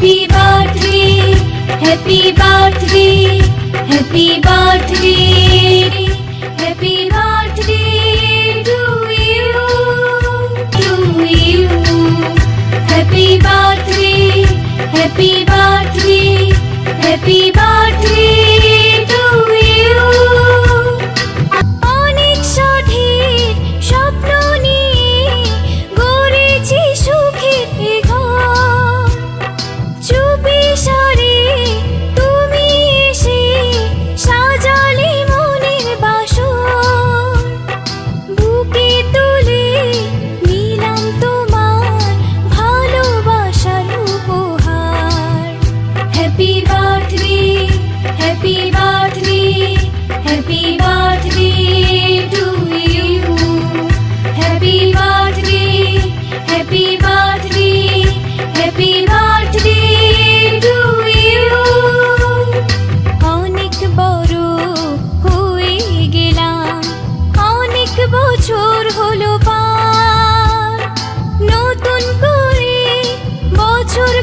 happy birthday happy birthday happy birthday happy birthday to you to you happy birthday happy birthday happy birthday happy birthday happy birthday happy birthday to you happy birthday happy birthday happy birthday to you অনেক বড় হয়ে গেলাম, অনেক বছর হলো পা নতুন করে বছর